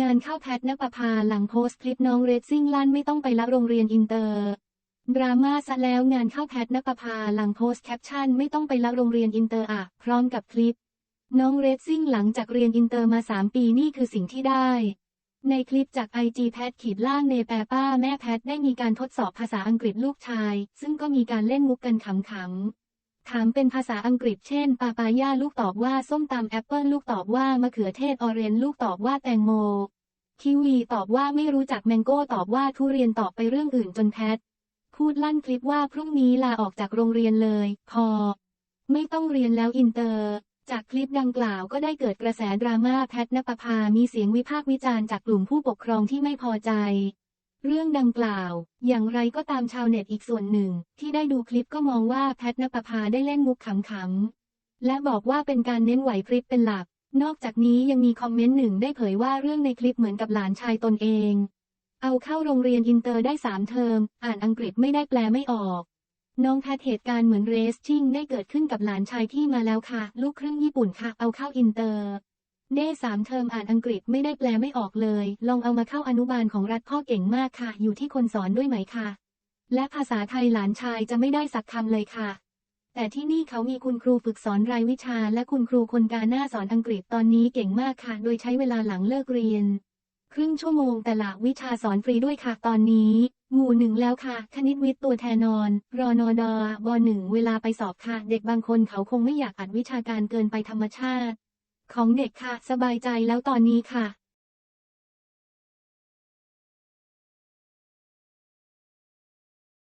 งานเข้าแพทนปภาหลังโพสต์คลิปน้องเรซซิ่งลั่นไม่ต้องไปละโรงเรียนอินเตอร์ ดราม่าซะแล้วงานเข้าแพทนปภาหลังโพสต์แคปชั่นไม่ต้องไปละโรงเรียนอินเตอร์อะพร้อมกับคลิป น้องเรซซิ่งหลังจากเรียนอินเตอร์มา 3 ปีนี่คือสิ่งที่ได้ ในคลิปจาก IG แพทขีดล่างเนแปป้าแม่แพทได้มีการทดสอบภาษาอังกฤษลูกชาย ซึ่งก็มีการเล่นมุกกันขำๆ ถามเป็นภาษาอังกฤษเช่น ปาปายาลูกตอบว่าส้มตำแอปเปิลลูกตอบว่ามะเขือเทศออเรนลูกตอบว่าแตงโม คิวีตอบว่าไม่รู้จักแมงโก้ตอบว่าทุเรียนตอบไปเรื่องอื่นจนแพท พูดลั่นคลิปว่าพรุ่งนี้ลาออกจากโรงเรียนเลย พอ ไม่ต้องเรียนแล้วอินเตอร์ จากคลิปดังกล่าวก็ได้เกิดกระแสดราม่าแพทนปภามีเสียงวิพากษ์วิจารณ์จากกลุ่มผู้ปกครองที่ไม่พอใจ เรื่องดังกล่าว อย่างไรก็ตามชาวเน็ตอีกส่วนหนึ่ง ที่ได้ดูคลิปก็มองว่าแพทนปภาได้เล่นมุกขำๆ และบอกว่าเป็นการเน้นไหวพริบเป็นหลัก นอกจากนี้ยังมีคอมเมนต์หนึ่งได้เผยว่าเรื่องในคลิปเหมือนกับหลานชายตนเอง เอาเข้าโรงเรียนอินเตอร์ได้สามเทอม อ่านอังกฤษไม่ได้แปลไม่ออก น้องแพทเหตุการณ์เหมือนเรสชิ่งได้เกิดขึ้นกับหลานชายที่มาแล้วค่ะ ลูกครึ่งญี่ปุ่นค่ะ เอาเข้าอินเตอร์ ได้สามเทอมอ่านอังกฤษไม่ได้แปลไม่ออกเลย ลองเอามาเข้าอนุบาลของรัฐพ่อเก่งมากค่ะ อยู่ที่คนสอนด้วยไหมค่ะ และภาษาไทยหลานชายจะไม่ได้สักคำเลยค่ะ แต่ที่นี่เขามีคุณครูฝึกสอนรายวิชา และคุณครูคนกาหน้าสอนอังกฤษตอนนี้เก่งมากค่ะ โดยใช้เวลาหลังเลิกเรียน ครึ่งชั่วโมงแต่ละวิชาสอนฟรีด้วยค่ะตอนนี้หมู่หนึ่งแล้วค่ะ คณิตวิทย์ตัวแทนนอน รอนอดอบหนึ่งเวลาไปสอบค่ะ เด็กบางคนเขาคงไม่อยากอัดวิชาการเกินไปธรรมชาติ ของเด็กค่ะ สบายใจแล้วตอนนี้ค่ะ